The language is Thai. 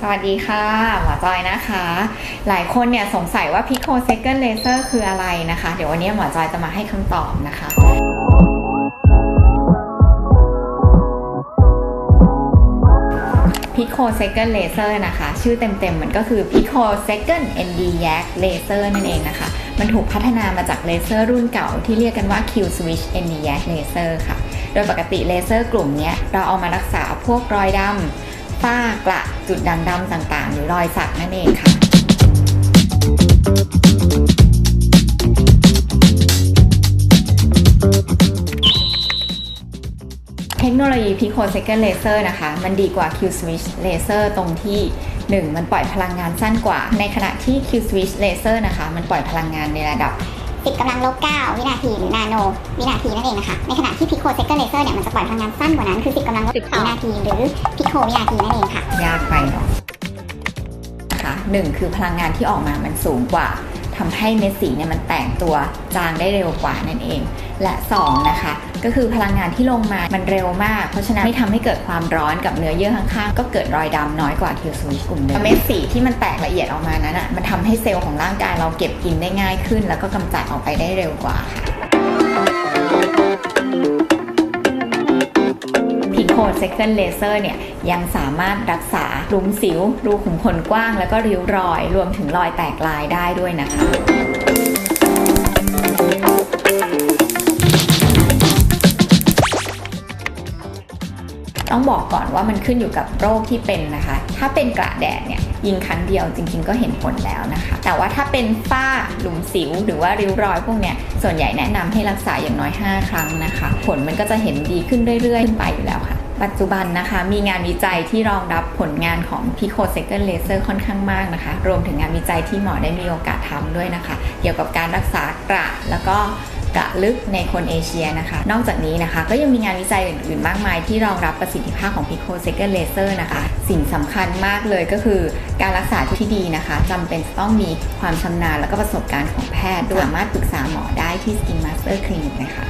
สวัสดีค่ะ หมอจอยนะคะ หลายคนเนี่ยสงสัยว่า Pico Second Laser คืออะไรนะคะ เดี๋ยววันนี้หมอจอยจะมาให้คำตอบนะคะ Pico Second Laser นะคะ ชื่อเต็มๆมันก็คือ Pico Second ND Yak Laser นั่นเองนะคะ มันถูกพัฒนามาจากเลเซอร์รุ่นเก่าที่เรียกกันว่า Q Switch ND Yak Laser ค่ะ โดยปกติเลเซอร์กลุ่มนี้เราเอามารักษาพวกรอยดำ ฝ้ากระจุดด่างดำต่างๆ หรือรอยสักนั่นเองค่ะเทคโนโลยี Pico Second Laser นะคะ มันดีกว่า Q Switch Laser ตรงที่ 1 มันปล่อยพลังงานสั้นกว่า ในขณะที่ Q Switch Laser นะคะ มันปล่อยพลังงานในระดับ 10กำลังลบ 9 วินาทีหรือนาโน วินาทีนั่นเองนะคะ ในขณะที่พิโคเซกเกอร์เลเซอร์เนี่ยมันจะปล่อยพลังงานสั้นกว่านั้นคือ 10กำลังลบวินาทีหรือพิโควินาทีนั่นเองค่ะ ยากไปเนาะนะคะหนึ่งคือพลังงานที่ออกมามันสูงกว่าทำให้เม็ดสีเนี่ยมันแตกตัวจางได้เร็วกว่านั่นเอง และ 2 นะคะ ก็คือพลังงานที่ลงมามันเร็วมาก เพราะฉะนั้นไม่ทำให้เกิดความร้อนกับเนื้อเยื่อข้างๆ ก็เกิดรอยดำน้อยกว่าคิวสวิกลุ่มเดิมเม็ดสีที่มันแตกละเอียดออกมานั้นอะมันทำให้เซลล์ของร่างกายเราเก็บกินได้ง่ายขึ้น แล้วก็กำจัดออกไปได้เร็วกว่าค่ะพิโคเซคันเลเซอร์เนี่ยยังสามารถรักษาลุมสิว รูขุมขนกว้าง แล้วก็ริ้วรอย รวมถึงรอยแตกลายได้ด้วยนะคะ ต้องบอกก่อนว่ามันขึ้นอยู่กับโรคที่เป็นนะคะ ถ้าเป็นกระแดดเนี่ยยิงครั้งเดียวจริง ๆ ก็เห็นผลแล้วนะคะ แต่ว่าถ้าเป็นฝ้าหลุมสิว หรือว่าริ้วรอยพวกเนี้ยส่วนใหญ่แนะนำให้รักษาอย่างน้อย 5 ครั้งนะคะ ผลมันก็จะเห็นดีขึ้นเรื่อยๆ ขึ้นไปอยู่แล้วค่ะปัจจุบันนะคะมีงานวิจัยที่รองรับผลงานของ Pico Second Laser ค่อนข้างมากนะคะ รวมถึงงานวิจัยที่หมอได้มีโอกาสทำด้วยนะคะ เกี่ยวกับการรักษากระแล้วก็ กะลึกในคนเอเชียนะคะ นอกจากนี้นะคะ ก็ยังมีงานวิจัยอื่นๆ มากมาย ที่รองรับประสิทธิภาพของ Pico Second Laser นะคะ สิ่งสำคัญมากเลยก็คือการรักษาที่ดีนะคะจำเป็นต้องมีความชำนาญและก็ประสบการณ์ของแพทย์ด้วยสามารถปรึกษาหมอได้ที่ Skin Master Clinic นะคะ